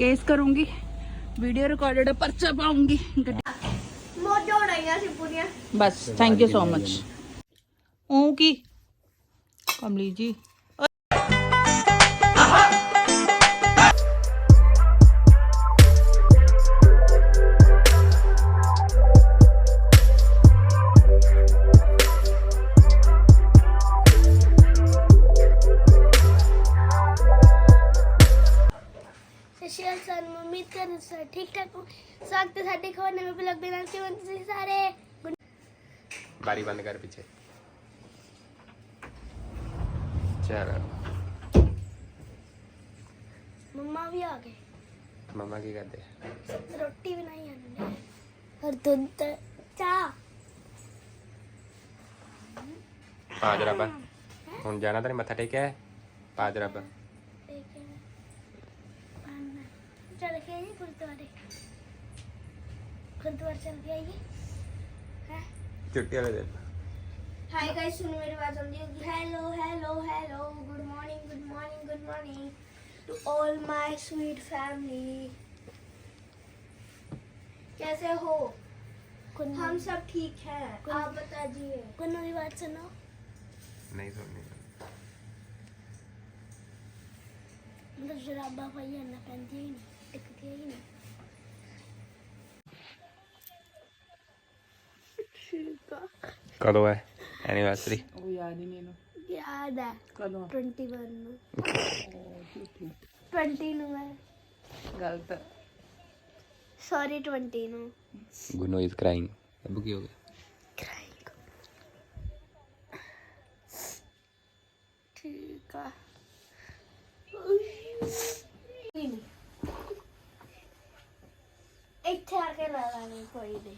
Case ਕਰੂੰਗੀ video recorded ਪਰਚਾ ਪਾਉਂਗੀ ਮੋਜੋ ਉਡਾਈਆਂ ਸੀ ਪੂਰੀਆਂ ਬਸ ਥੈਂਕ ਯੂ ਸੋ ਮਚ ਉਹ ਸਵਾਗਤ ਹੈ ਸਾਡੇ ਖੋਰ ਨਵੇਂ ਬਲੌਗ ਦੇ ਨਾਲ ਕਿਵੇਂ ਹੋ ਤੁਸੀਂ ਸਾਰੇ Good- ਬਾਰੀ ਬੰਦ ਕਰ ਪਿੱਛੇ ਚਲ ਮੰਮਾ ਵੀ ਆ ਗਏ ਮਮਾ ਕੀ ਕਰਦੇ ਰੋਟੀ ਬਣਾਈ ਜਾਂਦੇ ਔਰ ਦੁੱਧ ਤੇ ਚਾਹ ਪਾਜ ਰੱਬ ਹੁਣ ਜਾਣਾ ਤੇਰੇ खुद चुट्टी दिन। हाय गाइस सुनो मेरी बात समझिए hello hello hello good morning good morning good morning to all my sweet family कैसे हो? हम सब ठीक है। आप बता दिए कौन मेरी बात सुनो। नहीं सुननी मतलब जुराबा भाई है ना पहनती है ही नहीं दिखती ही नहीं। ਸ਼ਿਲਪਾ ਕਦੋਂ ਹੈ? ਐਨੀਵਰਸਰੀ ਉਹ ਯਾਦ ਹੀ ਨਹੀਂ ਇਹਨੂੰ। ਯਾਦ ਹੈ। ਕਦੋਂ? 21 ਨੂੰ। ਉਹ ਝੂਠੀ 20 ਨੂੰ ਹੈ ਗਲਤ। ਸੌਰੀ 20 ਨੂੰ। ਗੁਨੋ ਇਜ਼ ਕ੍ਰਾਈਂਗ ਅਬੂ ਕੀ ਹੋ ਗਿਆ? ਕਰਾਂਗਾ ਠੀਕ ਆ। ਇੱਥੇ ਆ ਕੇ ਲਾ ਲਾਂਗੇ ਕੋਈ ਨਹੀਂ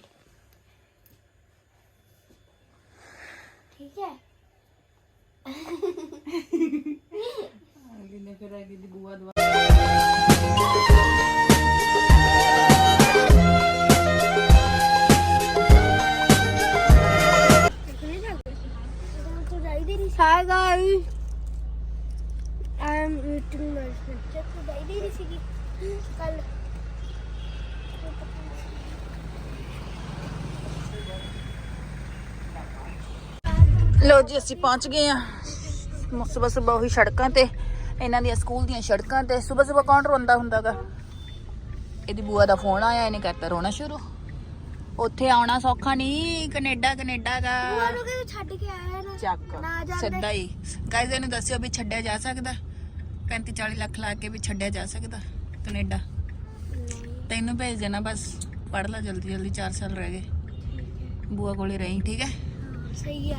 ਠੀਕ ਹੈ। ਅਗਲੇ ਫਿਰ ਅਗਲੀ ਦੀ ਬੂਆ ਦਵਾ ਲੋ ਜੀ ਅਸੀਂ ਪਹੁੰਚ ਗਏ ਆ ਸਵੇਰ ਸਵੇਰ ਉਹੀ ਸੜਕਾਂ ਤੇ ਇਹਨਾਂ ਦੀਆਂ ਸਕੂਲ ਦੀਆਂ ਸੜਕਾਂ ਤੇ। ਸਵੇਰ ਸਵੇਰ ਕੌਣ ਰੋਂਦਾ ਹੁੰਦਾਗਾ? ਇਹਦੀ ਬੂਆ ਦਾ ਫੋਨ ਆਇਆ ਇਹਨੇ ਕਰਤਾ ਰੋਣਾ ਸ਼ੁਰੂ। ਉੱਥੇ ਆਉਣਾ ਸੌਖਾ ਨਹੀਂ ਕੈਨੇਡਾ ਕੈਨੇਡਾ ਦਾ ਸਿੱਧਾ ਹੀ। ਗਾਇਜ਼ ਇਹਨੂੰ ਦੱਸਿਓ ਵੀ ਛੱਡਿਆ ਜਾ ਸਕਦਾ? 35 40 ਲੱਖ ਲਾ ਕੇ ਵੀ ਛੱਡਿਆ ਜਾ ਸਕਦਾ ਕੈਨੇਡਾ? ਤੈਨੂੰ ਭੇਜ ਦੇਣਾ ਬਸ। ਪੜ ਲੈ ਜਲਦੀ ਜਲਦੀ 4 ਸਾਲ ਰਹਿ ਗਏ। ਬੂਆ ਕੋਲੇ ਰਹੀ ਠੀਕ ਹੈ? ਸਹੀ ਹੈ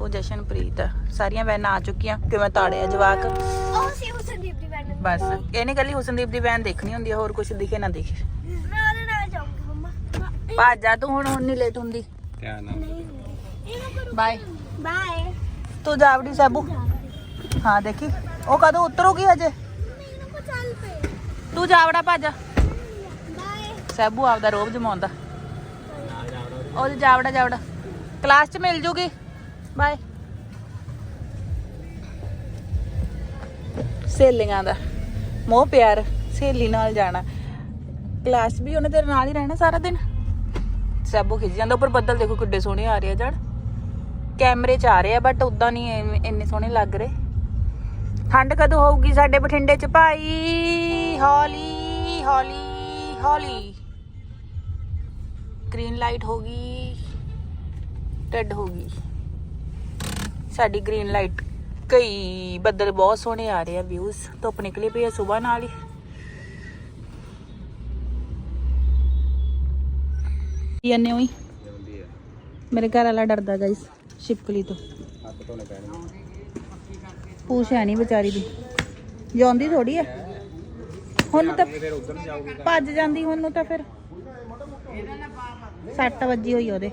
ਉਹ ਜਸ਼ਨਪ੍ਰੀਤ ਆ। ਸਾਰੀਆਂ ਵੈਨਾਂ ਆ ਚੁੱਕੀਆਂ ਕਿਵੇਂ ਤਾੜੇ ਜਵਾਕ। ਉਹ ਸੀ ਹੁਸਨਦੀਪ ਦੀ ਬੈਨ ਬਸ ਇਹਨੇ ਕੱਲੀ ਹੁਸਨਦੀਪ ਦੀ ਵੈਨ ਦੇਖਣੀ ਹੁੰਦੀ ਆ ਹੋਰ ਕੁਝ ਦਿਖੇ ਨਾ ਦਿਖੇ। ਮੈਂ ਉਹਦੇ ਨਾਲ ਜਾਊਂਗੀ ਮੰਮਾ। ਭੱਜ ਜਾ ਤੂੰ ਹੁਣ ਹੁਣ ਨਹੀਂ ਲੇਟ ਹੁੰਦੀ। ਇਹਨੂੰ ਕਰੋ ਬਾਏ ਬਾਏ ਤੂੰ ਜਾਵੜੀ ਸਾਬੂ। ਹਾਂ ਦੇਖੀ। ਉਹ ਕਦੋਂ ਉਤਰੂਗੀ ਅਜੇ ਤੂੰ ਜਾਵੜਾ ਭੱਜ। ਬਾਏ ਸਾਬੂ ਆਪਦਾ ਰੋਬ ਜਮਾਉਂਦਾ। ਉਹ ਜਾਵੜਾ ਜਾਵੜਾ ਕਲਾਸ 'ਚ ਮਿਲ ਜੂਗੀ? ਬਾਏ ਸਹੇਲੀਆਂ ਦਾ। ਮੋਹ ਪਿਆਰ, ਸਹੇਲੀ ਨਾਲ ਜਾਣਾ। ਕਲਾਸ ਵੀ ਉਹਨੇ ਤੇਰੇ ਨਾਲ ਹੀ ਰਹਿਣਾ ਸਾਰਾ ਦਿਨ? ਸਾਬੂ ਖਿੱਚ ਜਾਂਦਾ। ਉੱਪਰ ਬੱਦਲ ਦੇਖੋ ਕਿੱਡੇ ਸੋਹਣੇ ਆ ਰਹੇ ਆ ਜੜ। ਕੈਮਰੇ 'ਚ ਆ ਰਹੇ ਆ ਬਟ ਉਦਾਂ ਨਹੀਂ ਐਵੇਂ- ਇੰਨੇ ਸੋਹਣੇ ਲੱਗ ਰਹੇ। ਠੰਡ ਕਦੋਂ ਹੋਊਗੀ ਸਾਡੇ ਬਠਿੰਡੇ 'ਚ? ਭਾਈ, ਹੌਲੀ ਹੌਲੀ ਹੌਲੀ। ਗ੍ਰੀਨ ਲਾਈਟ ਹੋ ਗਈ ਰੈੱਡ ਹੋ ਗਈ। ਸਾਡੀ ਗ੍ਰੀਨ ਲਾਈਟ ਕਈ ਬੱਦਲ ਬਹੁਤ ਸੋਹਣੇ ਆ ਰਹੇ ਆ ਵਿਊਜ਼ ਧੁੱਪ ਨਿਕਲੀ ਪਈ ਆ ਸਵੇਰ ਨਾਲ ਹੀ। ਯਾਨੇ ਹੋਈ ਮੇਰੇ ਘਰ ਵਾਲਾ ਡਰਦਾ ਗਾਇਸ ਛਿਪਕਲੀ ਤੋਂ। ਪੂਛ ਹੈ ਨਹੀਂ ਵਿਚਾਰੀ ਦੀ। ਜਾਂਦੀ ਥੋੜੀ ਆ। ਹੁਣ ਤਾਂ ਭੱਜ ਜਾਂਦੀ, ਹੁਣ ਨੂੰ ਤਾਂ ਫਿਰ ਸੱਟ ਵੱਜੀ ਹੋਈ ਉਹਦੇ।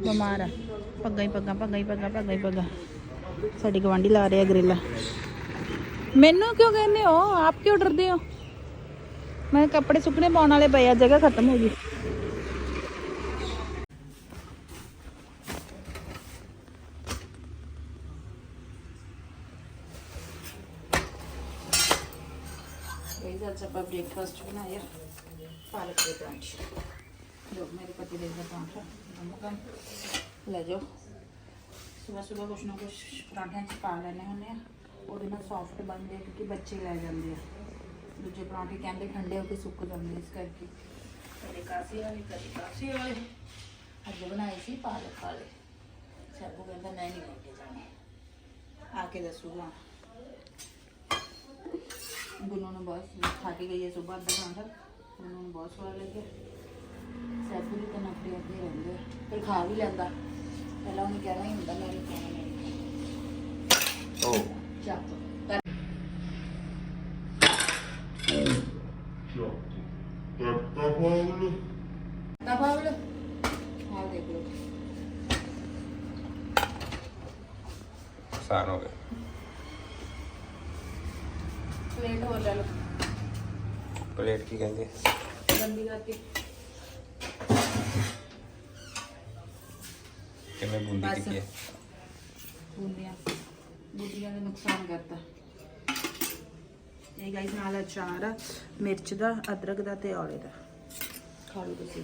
ਬਿਮਾਰ ਆ। ਪੱਗਾਂ ਹੀ ਪੱਗਾਂ ਪੱਗਾਂ ਹੀ ਪੱਗਾਂ ਪੱਗਾਂ ਹੀ ਪੱਗਾਂ। ਸਾਡੀ ਗਵਾਂਢੀ ਲਾ ਰਿਹਾ ਗਰੇਲਾ। ਮੈਨੂੰ ਕਿਉਂ ਕਹਿੰਦੇ ਹੋ? ਆਪ ਕਿਉਂ ਡਰਦੇ ਹੋ? ਮੈਂ ਕੱਪੜੇ ਸੁੱਕਣੇ ਪਾਉਣ ਵਾਲੇ ਪਏ ਆ, ਜਗ੍ਹਾ ਖਤਮ ਹੋ ਗਈ। ਅੱਜ ਆਪਾਂ ਬ੍ਰੇਕਫਾਸਟ ਬਣਾਇਆ। ਪਾਲਕ ਦੇ ਪਰਾਂਠੇ। ਜੋ ਮੇਰੇ ਪਤੀ ਦੇ ਪਰਾਂਠਾ। ਨਮਕਨ ਲੈ ਜਾਓ। ਸਵੇਰ ਸਵੇਰ ਕੁਛ ਨਾ ਕੁਛ ਪਰਾਂਠਿਆਂ 'ਚ ਪਾ ਲੈਣੇ ਹੁੰਦੇ ਆ ਉਹਦੇ ਨਾਲ ਸੌਫਟ ਬਣਦੇ ਆ ਕਿਉਂਕਿ ਬੱਚੇ ਲੈ ਜਾਂਦੇ ਆ। ਦੂਜੇ ਪਰਾਂਠੇ ਕਹਿੰਦੇ ਠੰਡੇ ਹੋ ਕੇ ਸੁੱਕ ਜਾਂਦੇ ਇਸ ਕਰਕੇ। ਕਦੇ ਕਾਸੀ ਵਾਲੇ ਕਦੇ ਕਾਸੀ ਵਾਲੇ। ਅੱਜ ਬਣਾਏ ਸੀ ਪਾਲਕ ਵਾਲੇ। ਸਭੂ ਕਹਿੰਦਾ ਮੈਂ ਨਹੀਂ ਲੈ ਕੇ ਜਾਣੇ। ਆ ਕੇ ਦੱਸੂਗਾ ਗੁੰਨੂ ਨੂੰ ਬਹੁਤ ਖਾ ਕੇ ਗਈ ਹੈ ਸਵੇਰ ਦਾ ਪਰਾਂਠਾ ਗੁੰਨੂ ਨੂੰ ਬਹੁਤ ਸਵਾਦ ਲੱਗਿਆ। ਸੈਬੂ ਵੀ ਤਾਂ ਨਖਰੇ ਅੱਗੇ ਰਹਿੰਦੇ। ਫਿਰ ਖਾ ਵੀ ਲੈਂਦਾ। ਪਹਿਲਾਂ ਉਹਨੇ ਕਹਿਣਾ ਹੀ ਹੁੰਦਾ ਮੈਂ ਨਹੀਂ ਖਾਣਾ ਮੈਂ ਨਹੀਂ ਓ। ਚੱਪ ਕਰ ਤਾਂ ਬਾਬਲ ਹਾਲ ਦੇਖ। ਲਓ ਸਾਨ ਹੋ ਗਿਆ। ਪਲੇਟ ਹੋਰ ਲੈ ਲਓ। ਪਲੇਟ ਕੀ ਕਹਿੰਦੇ? ਗੰਦੀ ਕਰਕੇ। ਕਿਵੇਂ ਬੁੰਦੀ ਬਸ। ਕੀਤੀ ਹੈ ਬੂੰਦੀਆਂ। ਬੂੰਦੀਆਂ ਦਾ ਨੁਕਸਾਨ ਕਰਦਾ ਇਹ ਗਾਈਸ ਨਾਲ ਅਚਾਰ ਆ ਮਿਰਚ ਦਾ ਅਦਰਕ ਦਾ ਤੇ ਔਲੇ ਦਾ। ਖਾ ਲਓ ਤੁਸੀਂ।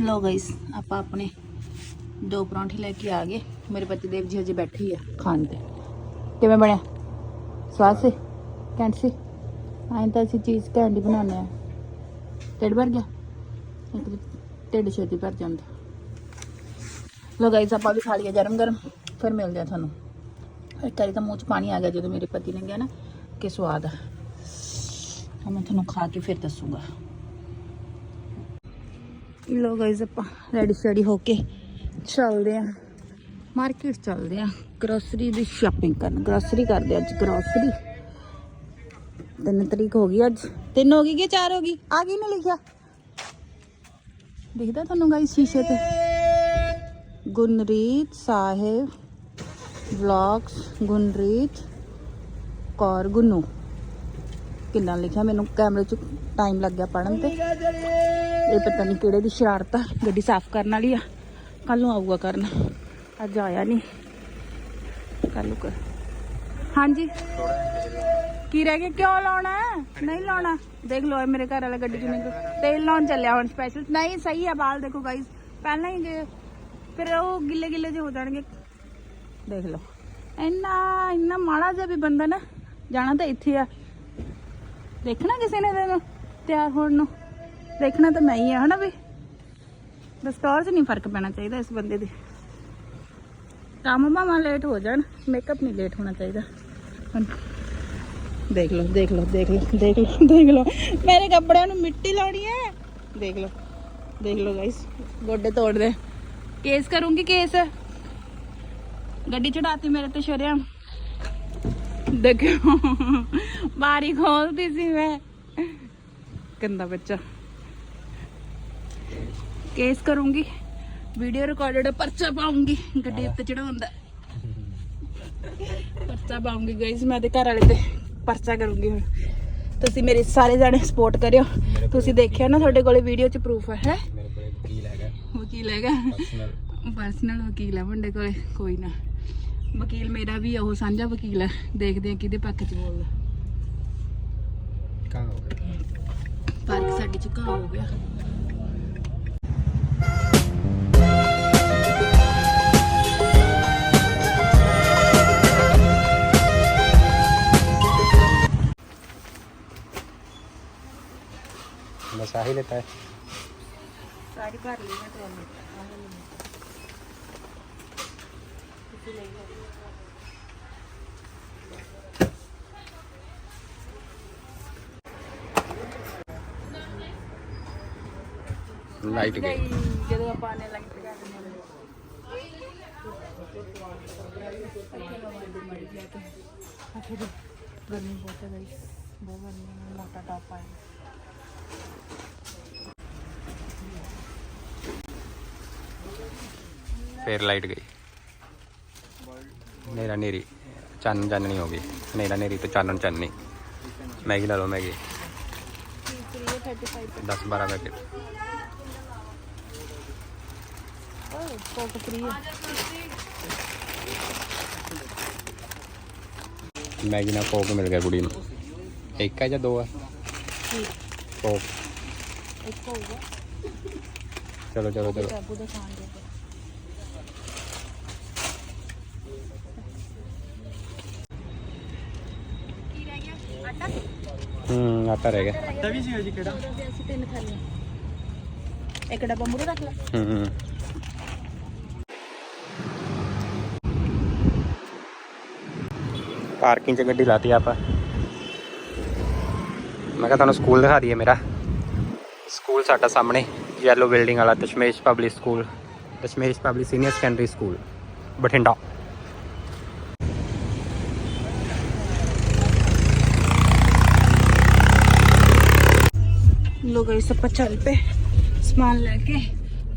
ਲੋ ਗਾਈਸ ਆਪਾਂ ਆਪਣੇ ਦੋ ਪਰੌਂਠੇ ਲੈ ਕੇ ਆ ਗਏ। ਮੇਰੇ ਪਤੀ ਦੇਵ ਜੀ ਹਜੇ ਬੈਠੇ ਹੀ ਆ ਖਾਣ ਤੇ। ਕਿਵੇਂ ਬਣਿਆ? ਸਵਾਦ ਸੀ? ਕੈਂਟ ਸੀ? ਐਂ ਤਾਂ ਅਸੀਂ ਚੀਜ਼ ਕੈਂਡੀ ਬਣਾਉਂਦੇ ਆ ਢਿੱਡ ਭਰ ਗਿਆ? ਇੱਕ ਤਾਂ ਢਿੱਡ ਛੇਤੀ ਭਰ ਜਾਂਦਾ। ਲੋ ਗਾਈਸ ਆਪਾਂ ਵੀ ਖਾ ਲਿਆ ਗਰਮ ਗਰਮ, ਫਿਰ ਮਿਲਦੇ ਆ ਤੁਹਾਨੂੰ। ਇੱਕ ਵਾਰੀ ਤਾਂ ਮੂੰਹ 'ਚ ਪਾਣੀ ਆ ਗਿਆ ਜਦੋਂ ਮੇਰੇ ਪਤੀ ਨੇ ਕਿਹਾ ਨਾ ਕਿ ਸਵਾਦ ਆ। ਮੈਂ ਤੁਹਾਨੂੰ ਖਾ ਕੇ ਫਿਰ ਦੱਸੂਗਾ। ਲੋ ਗਾਈਸ ਆਪਾਂ ਰੈਡੀ ਸ਼ੈਡੀ ਹੋ ਕੇ ਚੱਲਦੇ ਆ। ਮਾਰਕੀਟ ਚੱਲਦੇ ਆ। ਗਰੋਸਰੀ ਦੀ ਸ਼ਾਪਿੰਗ ਕਰਨ। ਗਰੋਸਰੀ ਕਰਦੇ ਅੱਜ ਗਰੋਸਰੀ ਤਿੰਨ ਤਰੀਕ ਹੋ ਗਈ ਅੱਜ। ਤਿੰਨ ਹੋ ਗਈ ਕਿ ਚਾਰ ਹੋ ਗਈ? ਆ ਗਈ ਨਾ ਲਿਖਿਆ? ਦਿਖਦਾ ਤੁਹਾਨੂੰ ਗਾਈਸ ਸ਼ੀਸ਼ੇ ਤੇ? ਗੁਨਰੀਤ ਸਾਹਿਬ ਵਲੌਗਸ ਗੁਨਰੀਤ ਕੌਰ ਗੁੰਨੂ। ਕਿੰਨਾ ਲਿਖਿਆ ਮੈਨੂੰ, ਕੈਮਰੇ 'ਚ ਟਾਈਮ ਲੱਗ ਗਿਆ ਪੜਨ ਤੇ। ਇਹ ਪਤਾ ਨਹੀਂ ਕਿਹੜੇ ਦੀ ਸ਼ਰਾਰਤ ਆ, ਗੱਡੀ ਸਾਫ਼ ਕਰਨ ਵਾਲੀ ਆ। ਕੱਲ ਨੂੰ ਆਊਗਾ ਕਰਨ। ਅੱਜ ਆਇਆ ਨਹੀਂ ਕੱਲ ਨੂੰ ਕਰ ਹਾਂਜੀ। ਕੀ ਰਹਿ ਗਿਆ ਕਿਉਂ ਲਾਉਣਾ? ਨਹੀਂ ਲਾਉਣਾ। ਦੇਖ ਲਓ ਮੇਰੇ ਘਰ ਵਾਲਾ ਗੱਡੀ ਚ ਨਹੀਂ ਤੇਲ ਲਾਉਣ ਚੱਲਿਆ ਹੁਣ ਸਪੈਸ਼ਲ ਨਹੀਂ, ਸਹੀ ਆ ਬਾਲ, ਦੇਖੋ ਗਾਈਸ ਪਹਿਲਾਂ ਹੀ ਗਏ ਫਿਰ ਉਹ ਗਿੱਲੇ ਗਿੱਲੇ ਜਿਹੇ ਹੋ ਜਾਣਗੇ। ਦੇਖ ਲੋ ਇੰਨਾ ਇੰਨਾ ਮਾੜਾ ਜਿਹਾ ਵੀ ਬੰਦਾ ਨਾ, ਜਾਣਾ ਤਾਂ ਇੱਥੇ ਆ। ਦੇਖਣਾ ਕਿਸੇ ਨੇ ਤੈਨੂੰ ਤਿਆਰ ਹੋਣ ਨੂੰ? ਦੇਖਣਾ ਤਾਂ ਮੈਂ ਹੀ ਆ, ਹਨਾ ਵੀ? ਦਸਤੌਰ 'ਚ ਨਹੀਂ ਫ਼ਰਕ ਪੈਣਾ ਚਾਹੀਦਾ ਇਸ ਬੰਦੇ ਦੇ। ਕੰਮ ਭਾਵੇਂ ਲੇਟ ਹੋ ਜਾਣ। ਮੇਕਅਪ ਨਹੀਂ ਲੇਟ ਹੋਣਾ ਚਾਹੀਦਾ। ਦੇਖ ਲਓ ਦੇਖ ਲਓ ਦੇਖ ਲਓ ਦੇਖ ਲਓ ਦੇਖ ਲਓ। ਮੇਰੇ ਕੱਪੜਿਆਂ ਨੂੰ ਮਿੱਟੀ ਲਾਉਣੀ ਹੈ। ਦੇਖ ਲਓ ਦੇਖ ਲਓ ਗਾਇਸ ਗੋਡੇ ਤੋੜ ਦੇ ਕੇਸ ਕਰੂੰਗੀ ਕੇਸ। ਗੱਡੀ ਚੜਾਤੀ ਮੇਰੇ ਤੇ ਸ਼ਰਿਆ ਦੇਖੋ ਬਾਰੀ ਖੋਲਦੀ ਸੀ ਮੈਂ। ਗੰਦਾ ਬੱਚਾ ਕੇਸ ਕਰੂੰਗੀ। ਵੀਡੀਓ ਰਿਕਾਰਡਡ ਪਰਚਾ ਪਾਉਂਗੀ। ਗੱਡੀ ਉੱਤੇ ਚੜਾਉਂਦਾ ਪਰਚਾ ਪਾਉਂਗੀ ਗਾਇਸ ਮੈਂ ਤੇ ਘਰ ਵਾਲੇ ਤੇ। ਪਰਚਾ ਕਰੂੰਗੀ ਹੁਣ। ਤੁਸੀਂ ਮੇਰੇ ਸਾਰੇ ਜਾਣੇ ਸਪੋਰਟ ਕਰਿਓ। ਤੁਸੀਂ ਦੇਖਿਆ ਨਾ ਤੁਹਾਡੇ ਕੋਲੇ ਵੀਡੀਓ 'ਚ ਪ੍ਰੂਫ ਹੈ। ਹੈਂ? ਮੇਰੇ ਕੋਲ ਵਕੀਲ ਹੈਗਾ। ਵਕੀਲ ਹੈਗਾ। ਪਰਸਨਲ ਵਕੀਲ ਹੈ ਮੁੰਡੇ ਕੋਲੇ। ਕੋਈ ਨਾ। ਵਕੀਲ ਮੇਰਾ ਵੀ ਉਹ ਸਾਂਝਾ ਵਕੀਲ ਹੈ। ਦੇਖਦੇ ਆ ਕਿਹਦੇ ਪੱਖ 'ਚ ਬੋਲਦਾ। ਕਹਾਂ ਹੋ ਗਿਆ। ਪਾਰਕ ਸਾਡੀ ਝੁਕਾ ਹੋ ਗਿਆ। बस आ ही लेता है ਸਾਰੀ ਭਰ ਲਈ ਮੈਂ ਤੁਹਾਨੂੰ लाइट गई ਜਦੋਂ ਆਪਾਂ ਨੇ ਲਾਈਟ ਲਗਾ ਦਿੰਦੇ ਗਰਮੀ ਬਹੁਤ ਹੈ ਗਾਈਸ ਬਹੁਤ ਗਰਮੀ ਹੈ ਮੋਟਾ ਟਾਪ ਆਇਆ ਫੇਰ ਲਾਈਟ ਗਈ। ਹਨੇਰਾ ਹਨੇਰੀ, ਚੰਨ ਚਾਨਣੀ ਹੋ ਗਈ। ਹਨੇਰਾ ਹਨੇਰੀ ਤੋਂ ਚਾਨਣ ਚਾਨਣੀ ਮੈਗੀ ਲਾ ਲਓ Maggi. 10 12 packet. Coke free Maggi ਨਾਲ ਕੋਕ ਮਿਲ ਗਿਆ ਕੁੜੀ ਨੂੰ। ਇੱਕ ਹੈ ਜਾਂ ਦੋ ਆ ਕੋਕ ਇੱਕ ਹੋਊਗਾ ਚਲੋ ਚਲੋ ਚਲੋ। ਸਾਬੂ ਦਾ ਖਾਣ ਦੇ ਹੂੰ ਆਟਾ ਰਹਿ ਗਿਆ। ਅਸੀਂ ਤਿੰਨ ਖਾਲੀਆਂ ਇੱਕ ਡੱਬਾ ਮੁਰੂ ਰੱਖ ਲੈ। ਹੂੰ ਹੂੰ। ਪਾਰਕਿੰਗ 'ਚ ਗੱਡੀ ਲਾਤੀ ਆਪਾਂ। ਮੈਂ ਕਿਹਾ ਤੁਹਾਨੂੰ ਸਕੂਲ ਦਿਖਾ ਦਈਏ ਮੇਰਾ। ਸਕੂਲ ਸਾਡਾ ਸਾਹਮਣੇ ਯੈਲੋ ਬਿਲਡਿੰਗ ਵਾਲਾ, Dashmesh public school Dashmesh public senior secondary school Bathinda. ਲੋ ਗਾਇਸ ਆਪਾਂ ਚੱਲ ਪਏ ਸਮਾਨ ਲੈ ਕੇ।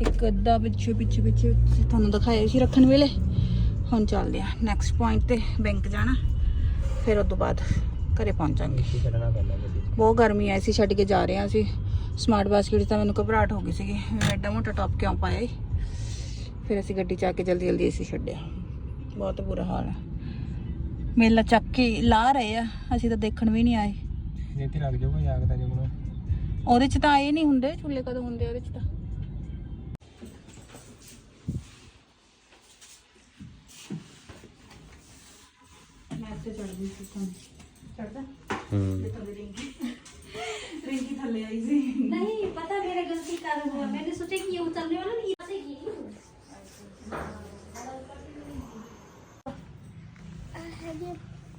ਇੱਕ ਅੱਧਾ ਪਿੱਛੇ ਪਿੱਛੇ ਪਿੱਛੇ ਤੁਹਾਨੂੰ ਦਿਖਾਇਆ ਸੀ ਰੱਖਣ ਵੇਲੇ। ਹੁਣ ਚੱਲਦੇ ਆ ਨੈਕਸਟ ਪੁਆਇੰਟ ਤੇ ਬੈਂਕ ਜਾਣਾ, ਫਿਰ ਉਸ ਤੋਂ ਬਾਅਦ ਘਰੇ ਪਹੁੰਚਾਂਗੇ। ਗੱਡੀ ਬਹੁਤ ਗਰਮੀ ਆਈ ਸੀ ਛੱਡ ਕੇ ਜਾ ਰਹੇ ਹਾਂ ਅਸੀਂ। ਸਮਾਰਟ ਬਾਸਕਟ ਤਾਂ ਮੈਨੂੰ ਘਬਰਾਹਟ ਹੋ ਗਈ ਸੀਗੀ। ਮੈਂ ਐਡਾ ਮੋਟਾ ਟੌਪ ਕਿਉਂ ਪਾਇਆ ਈ? ਫਿਰ ਅਸੀਂ ਗੱਡੀ ਚ ਆ ਕੇ ਜਲਦੀ ਜਲਦੀ ਅਸੀਂ ਛੱਡਿਆ। ਬਹੁਤ ਬੁਰਾ ਹਾਲ ਹੈ ਮੇਲਾ ਚੱਕ ਕੇ ਲਾ ਰਹੇ ਆ ਅਸੀਂ ਤਾਂ ਦੇਖਣ ਵੀ ਨਹੀਂ ਆਏ। ਜੇ ਤੇ ਲੱਗ ਜਾਊਗਾ ਜਾਗਦਾ ਜਗਣਾ ਉਹਦੇ ਚ ਤਾਂ ਆਏ ਨਹੀਂ ਹੁੰਦੇ ਝੂਲੇ ਕਦੋਂ ਹੁੰਦੇ ਉਹਦੇ ਚ ਤਾਂ। ਮੈਂ ਤੇ ਚੜਦੀ ਸੀ ਤਾਂ। ਚੜਦਾ ਹੂੰ ਰਿੰਕੀ ਥੱਲੇ ਆਈ ਸੀ नहीं पता मेरा गलती कारण हुआ मैंने सोचा कि ये उतरने वाला नहीं यहाँ से गिरी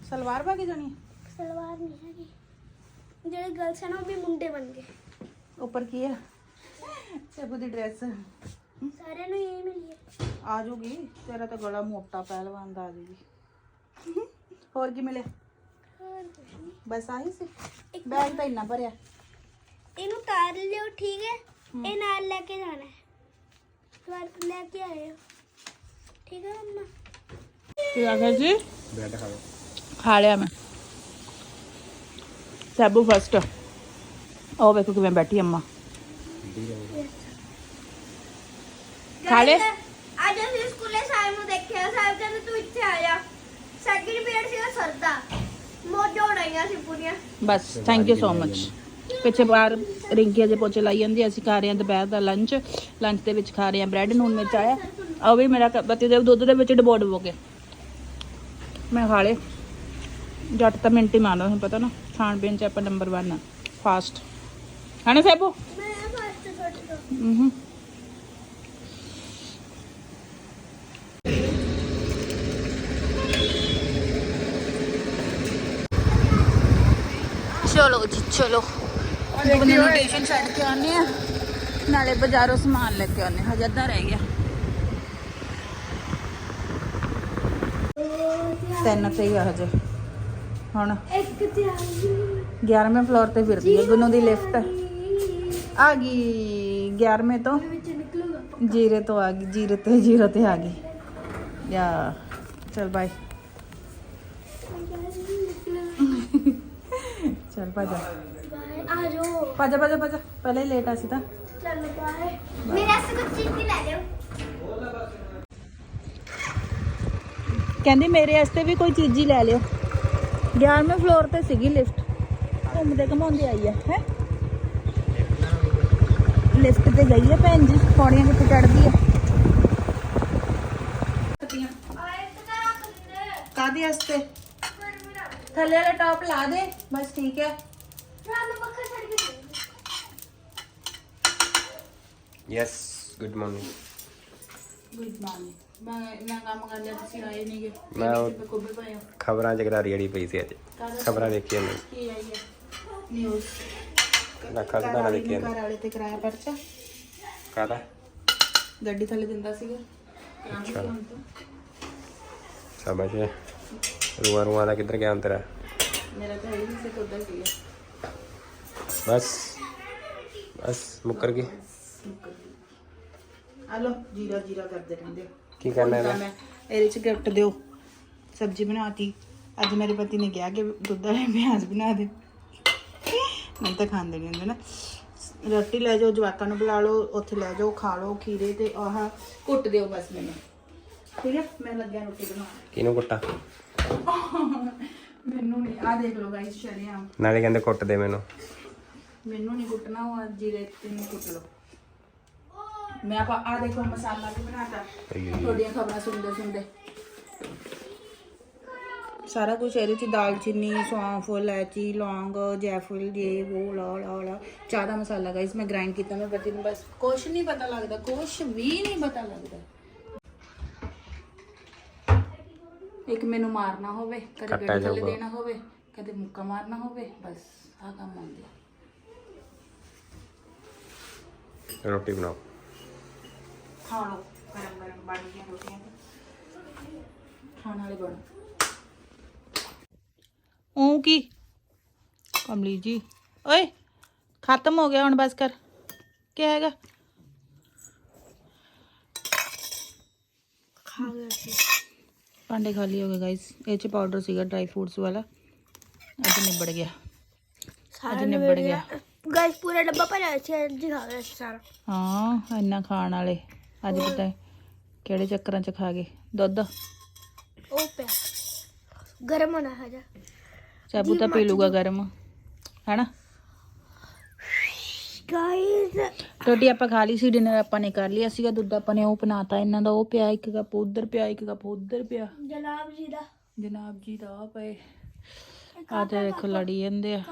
ਸਲਵਾਰ ਪਾ ਕੇ ਜਾਣੀ सलवार नहीं है ਜਿਹੜੇ ਗਰਲਸ ਹਨ ਉਹ ਵੀ ਮੁੰਡੇ ਬਣ ਗਏ ਉੱਪਰ ਕੀ ਹੈ ਸੇਬੂ ਦੀ ਡਰੈਸ ਸਾਰਿਆਂ ਨੂੰ ਇਹ ਮਿਲੀ ਹੈ ਆ ਜੂਗੀ ਤੇਰਾ ਤਾਂ ਗਲਾ ਮੋਟਾ ਪਹਿਲਵਾਨ ਦਾ ਆ ਜੂਗੀ ਹੋਰ ਕੀ ਮਿਲਿਆ ਹੋਰ ਕੁਛ ਨਹੀਂ ਬਸ ਆਹੀ ਸੀ। ਇੱਕ ਬੈਗ ਤਾਂ ਇੰਨਾ ਭਰਿਆ। ਇਹਨੂੰ ਤਾਰ ਲਿਓ ਠੀਕ ਹੈ? ਇਹ ਨਾਲ ਲੈ ਕੇ ਜਾਣਾ ਹੈ। ਵਾਰ ਲੈ ਕੇ ਆਇਓ। ਠੀਕ ਹੈ ਮੰਮਾ ਕੀ ਆ ਗਿਆ ਜੀ? ਬ੍ਰੈਡ ਖਾ ਲਓ। ਖਾ ਲਿਆ ਮੈਂ। ਸੈਬੂ ਫਸਟ ਉਹ ਵੇਖੋ ਕਿਵੇਂ ਬੈਠੀ ਅੰਮਾ। ਖਾ ਲਏ? ਅੱਜ ਅਸੀਂ ਸਕੂਲੇ ਸਾਹਿਬ ਨੂੰ ਦੇਖਿਆ। ਸਾਹਿਬ ਕਹਿੰਦੇ ਤੂੰ ਇੱਥੇ ਆ ਜਾ। ਸੈਕਿੰਡ ਪੀਰੀਅਡ ਸੀਗਾ ਸਰਦਾ। ਮੋਜੋ ਉਡਾਈਆਂ ਸੀ ਪੂਰੀਆਂ। ਬਸ ਥੈਂਕ ਯੂ ਸੋ ਮਚ ਪਿੱਛੇ ਬਾਹਰ ਰਿੰਕੀ ਅਜੇ ਪੋਚੇ ਲਾਈ ਜਾਂਦੀ ਅਸੀਂ ਖਾ ਰਹੇ ਹਾਂ ਦੁਪਹਿਰ ਦਾ ਲੰਚ ਲੰਚ ਦੇ ਵਿੱਚ ਖਾ ਰਹੇ ਹਾਂ ਬ੍ਰੈਡ ਨੂਨ ਮਿਰਚ ਆਇਆ। ਉਹ ਵੀ ਮੇਰਾ ਬੱਤੀ ਦੇ ਦੁੱਧ ਦੇ ਵਿੱਚ ਡਬੋ ਡਬੋ ਕੇ। ਮੈਂ ਖਾ ਲਏ। ਜੱਟ ਤਾਂ ਮਿੰਟ ਹੀ ਮਾਰਦਾ ਤੁਹਾਨੂੰ ਪਤਾ ਨਾ ਖਾਣ ਪੀਣ ਚ ਆਪਾਂ ਨੰਬਰ 1 ਆ। ਫਾਸਟ ਹਨਾ ਸੈਬੂ? ਮੈਂ ਫਸਟ ਤੋਂ। ਹੂੰ। ਚਲੋ ਜੀ ਚਲੋ। ਛੱਡ ਕੇ ਆ। ਨਾਲੇ ਬਾਜ਼ਾਰੋਂ ਸਮਾਨ ਲੈ ਕੇ ਆਨੇ ਹਜੇ ਅੱਧਾ ਰਹਿ ਗਿਆ। ਤਿੰਨ ਤੇ ਹੀ ਆ ਹਜੇ। ਹੁਣ ਇੱਕ ਤੇ ਆ ਗਈ। 11ਵੇਂ ਫਲੋਰ ਤੇ ਫਿਰਦੀ ਹੈ ਗੁੰਨੂ ਦੀ ਲਿਫਟ ਆ ਗਈ 11ਵੇਂ ਤੋਂ। ਜੀਰੇ ਤੋਂ ਆ ਗਈ ਜੀਰੇ ਤੇ ਜੀਰੋ ਤੇ ਆ ਗਈ। ਯਾ ਚਲ ਬਾਈ ਚਲ ਭਾਜਾ ਬਾਏ ਆ ਜਾਓ। ਭਾਜਾ ਭਾਜਾ ਭਾਜਾ ਪਹਿਲਾਂ ਹੀ ਲੇਟ ਆ ਸੀ ਤਾਂ। ਚਲੋ ਬਾਏ ਮੇਰੇ ਵਾਸਤੇ ਕੁਝ ਚੀਜ਼ ਵੀ ਲੈ ਲਿਓ। ਕਹਿੰਦੀ ਮੇਰੇ ਵਾਸਤੇ ਵੀ ਕੋਈ ਚੀਜ਼ ਹੀ ਲੈ ਲਿਓ। 11ਵੇਂ ਫਲੋਰ ਤੇ ਸੀਗੀ ਲਿਫਟ ਘੁੰਮਦੇ ਘਮਾਉਂਦੇ ਆਈ ਆ ਹੈ? ਲਿਫਟ ਤੇ ਗਈ ਹੈ ਭੈਣ ਜੀ ਪੌੜੀਆਂ ਕਿੱਥੇ ਚੜਦੀ ਆ। ਕਾਦੇ ਵਾਸਤੇ? ਥੱਲੇ ਵਾਲਾ ਟਾਪ ਲਾ ਦੇ ਬਸ ਠੀਕ ਹੈ। ਤੁਹਾਨੂੰ ਪੱਖਾ ਛੱਡ ਕੇ ਦੇ yes good morning good morning ਮੈਂ ਨਾ ਕੰਮ ਕਰ ਲਿਆ ਤੁਸੀਂ ਆਏ ਨਹੀਂਗੇ ਮੈਂ ਉਹ- ਤੇ ਕੋਬੇ ਪਾਇਆ ਖਬਰਾਂ ਚ ਗਦਾਰੀ ਅੜੀ ਪਈ ਸੀ ਅੱਜ? ਖਬਰਾਂ ਦੇਖੀਆਂ ਨੇ। ਕੀ ਆਈ ਹੈ ਨਿਊਜ਼ ਲੱਖਾਂ ਸਿਧਾਣਾ ਦੇਖੀਆਂ ਨੇ ਘਰ ਵਾਲੇ ਤੇ ਕਰਾਇਆ ਪਰਚਾ ਕਾਹਦਾ? ਗੱਡੀ ਥੱਲੇ ਦਿੰਦਾ ਸੀਗਾ। ਅੱਛਾ। ਸ਼ਾਬਾਸ਼ ਰੂਆ ਰੂਆ ਦਾ ਕਿੱਧਰ ਗਿਆ ਹੁਣ ਤੇਰਾ ਮੇਰਾ ਤਾਂ ਇਹ ਸੀ ਕੋਦਾ ਸੀਗਾ ਬਸ ਬਸ ਮੁੱਕਰ ਗਈ। ਆ ਲੋ ਜੀਰਾ ਜੀਰਾ ਕਰਦੇ ਰਹਿੰਦੇ। ਕੀ ਕਰਨਾ ਇਹਦਾ ਮੈਂ। ਇਹਦੇ ਚ ਗਿਫਟ ਦਿਓ। ਸਬਜ਼ੀ ਬਣਾਤੀ। ਅੱਜ ਮੇਰੇ ਪਤੀ ਨੇ ਕਿਹਾ ਕਿ ਦੁੱਧ ਵਾਲੇ ਪਿਆਜ਼ ਬਣਾ ਦੇ। ਮੈਂ ਤਾਂ ਖਾਂਦੇ ਨਹੀਂ ਹੁੰਦੇ ਨਾ। ਰੋਟੀ ਲੈ ਜਾਓ ਜਵਾਕਾਂ ਨੂੰ ਬੁਲਾ ਲਓ ਉੱਥੇ ਲੈ ਜਾਓ ਖਾ ਲਓ ਖੀਰੇ ਤੇ ਆਹ ਕੁੱਟ ਦਿਓ ਬਸ ਮੈਨੂੰ। ਠੀਕ ਹੈ? ਮੈਂ ਲੱਗਿਆ ਰੋਟੀ ਬਣਾਉਣ ਕਿਹਨੂੰ ਕੁੱਟਾ? ਮੈਨੂੰ ਨਹੀਂ। ਆ ਦੇਖ ਲਓ ਗਾਇਸ ਸ਼ਰਿਆਮ। ਨਾਲੇ ਕਹਿੰਦੇ ਕੁੱਟ ਦੇ ਮੈਨੂੰ। ਮੈਨੂੰ ਨਹੀਂ ਕੁੱਟਣਾ ਉਹ ਜੀਰੇ ਤੇ ਨਹੀਂ ਕੁੱਟ ਲਓ। ਮੈਂ ਆਪਾਂ ਆ ਦੇਖੋ ਮਸਾਲਾ ਵੀ ਬਣਾਤਾ। ਤੁਹਾਡੀਆਂ ਖਬਰਾਂ ਸੁਣਦੇ ਸੁਣਦੇ। ਸਾਰਾ ਕੁਝ ਇਹਦੇ ਚ ਦਾਲਚੀਨੀ ਸੌਂਫ ਇਲਾਇਚੀ ਲੌਂਗ ਜੈਫਲ ਇਹ ਉਹ ਲਾ ਲਾ ਲਾ। ਚਾਹ ਦਾ ਮਸਾਲਾ ਗਾਇਸ ਮੈਂ ਗ੍ਰਾਈਂਡ ਕੀਤਾ ਮੈਂ ਪਤੀ ਨੂੰ ਬਸ ਕੁਝ ਨਹੀਂ ਪਤਾ ਲੱਗਦਾ ਕੁਝ ਵੀ ਨਹੀਂ ਪਤਾ ਲੱਗਦਾ। ਇੱਕ ਮੈਨੂੰ ਮਾਰਨਾ ਹੋਵੇ ਕਦੇ ਕੱਟਾ ਗੱਡੀ ਥੱਲੇ ਜਾਊਗਾ। ਦੇਣਾ ਹੋਵੇ ਕਦੇ ਮੁੱਕਾ ਮਾਰਨਾ ਹੋਵੇ ਬਸ ਆ ਕੰਮ ਆਉਂਦੇ। ਆ ਰੋਟੀ ਬਣਾਓ। ਖਾ ਲਓ ਗਰਮ ਗਰਮ ਬਣ ਗਈਆਂ ਰੋਟੀਆਂ ਖਾਣ ਵਾਲੇ ਬਣ। ਉਹ ਕੀ? ਕਮਲੀ ਜੀ। ਓਏ ਖਤਮ ਹੋ ਗਿਆ ਹੁਣ ਬਸ ਕਰ। ਕੀ ਹੈਗਾ ਖਾ ਗਿਆ ਸੀ ਭਾਂਡੇ ਖਾਲੀ ਹੋ ਗਏ ਗਾਇਸ ਇਹ ਚ ਪਾਊਡਰ ਸੀਗਾ ਡਰਾਈ ਫਰੂਟਸ ਵਾਲਾ ਅੱਜ ਨਿਬੜ ਗਿਆ ਅੱਜ ਨਿਬੜ ਗਿਆ ਗਾਇਸ ਪੂਰਾ ਡੱਬਾ ਭਰਿਆ ਸੀ ਜੀ ਖਾ ਗਿਆ ਸੀ ਸਾਰਾ ਹਾਂ ਇੰਨਾ ਖਾਣ ਵਾਲੇ ਅੱਜ ਪਤਾ ਹੈ ਕਿਹੜੇ ਚੱਕਰਾਂ ਚ ਖਾ ਗਏ ਦੁੱਧ ਉਹ ਪਿਆ ਗਰਮ ਹੋਣਾ ਹਜਾ ਚਾਬੂ ਤਾਂ ਪੀ ਲੂਗਾ ਗਰਮ ਹੈਨਾ ਗਾਇਸ ਰੋਟੀ ਆਪਾਂ ਖਾ ਲਈ ਸੀ ਡਿਨਰ ਆਪਾਂ ਨੇ ਕਰ ਲਿਆ ਸੀਗਾ ਦੁੱਧ ਆਪਾਂ ਨੇ ਉਹ ਬਣਾਤਾ ਇਹਨਾਂ ਦਾ ਉਹ ਪਿਆ ਇੱਕ ਕੱਪ ਉਧਰ ਪਿਆ ਇੱਕ ਕੱਪ ਉਧਰ ਪਿਆ। ਜਨਾਬ ਜੀ ਦਾ। ਜਨਾਬ ਜੀ ਦਾ ਆਹ ਪਏ। ਆ ਤੇ ਦੇਖੋ ਲੜੀ ਜਾਂਦੇ ਆ।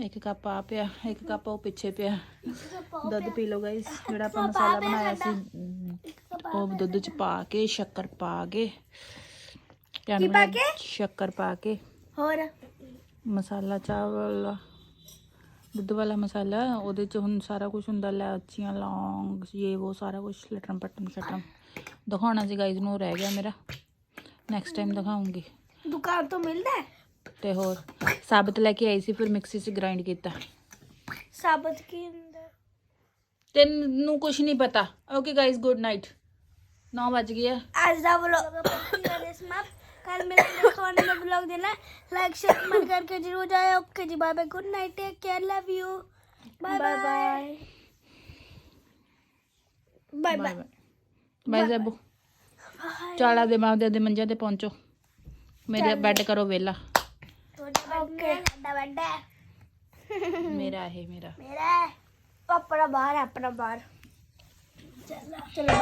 ਇੱਕ ਕੱਪ ਆ ਪਿਆ ਇੱਕ ਕੱਪ ਉਹ ਪਿੱਛੇ ਪਿਆ। ਦੁੱਧ ਪੀ ਲਓ ਗਾਇਸ ਜਿਹੜਾ ਆਪਾਂ ਮਸਾਲਾ ਬਣਾਇਆ ਸੀ ਉਹ ਦੁੱਧ ਚ ਪਾ ਕੇ ਸ਼ੱਕਰ ਪਾ ਕੇ। ਕੀ ਪਾ ਕੇ? ਸ਼ੱਕਰ ਪਾ ਕੇ। ਹੋਰ? ਮਸਾਲਾ ਚਾਵਲ। दुध वाला मसाला वो हम सारा कुछ हों लाची लौंग ये वो सारा कुछ लटम पटम शटम दिखा गाइज़ न रह गया मेरा नैक्सट टाइम दिखाऊँगी दुकान तो मिलता है तो हो साबत लैके आई सी फिर मिक्सी से ग्राइंड किया तेन कुछ नहीं पता ओके गाइज़ गुड नाइट नौ बज गया कल मेरे देखो आने में व्लॉग देना लाइक शेयर कमेंट करके जरूर जाए okay ji bye bye good night take care love you bye bye bye bye bye bye ਜ਼ਬੂ ਚਾਲਾ ਦੇ ਮਾਂ ਦੇ ਮੰਜੇ ਤੇ ਪਹੁੰਚੋ ਮੇਰੇ ਬੈੱਡ ਕਰੋ ਵੇਲਾ ओके बड़ा ਮੇਰਾ ਇਹ ਮੇਰਾ मेरा है अपना बाहर है अपना बाहर चलो चलो